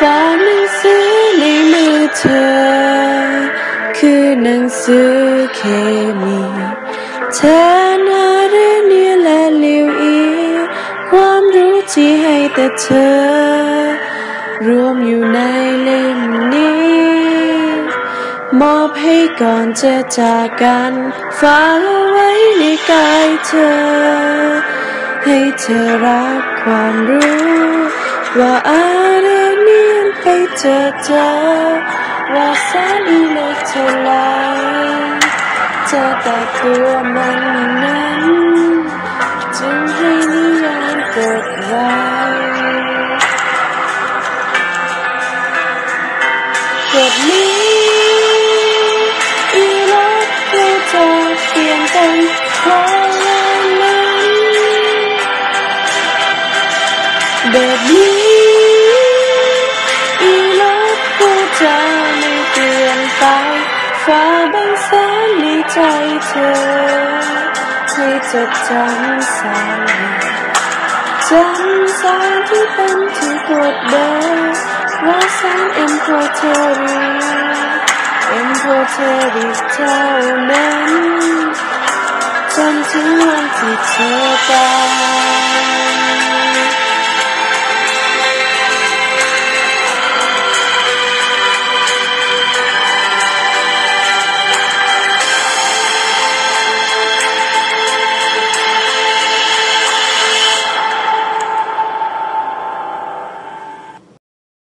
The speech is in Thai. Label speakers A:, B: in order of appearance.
A: ฝากหนังสือในมือเธอ คือหนังสือเคมี เธอนาเรียนเนียและเลียวอี ความรู้ที่ให้แต่เธอ รวมอยู่ในเล่มนี้ มอบให้ก่อนจะจากกันฝากเอาไว้ในกายเธอ ให้เธอรักความรู้ว่าอะไร เนียนไปเจอเจอว่าแสนอิเล็กเท่าไรเจอแต่ตัวมันนั้นจึงให้นิยามกดไว้กดนี้อีรถก็จะเปลี่ยนเป็นเพราะนั้นแบบนี้ ฟ้าบางแสนในใจเธอให้จดจำสายจำสายที่เป็นที่กดเบอร์ว่าแสนเอ็มโพเทอรีเอ็มโพเทอรีเท่านั้นจนถึงวันที่เธอตาย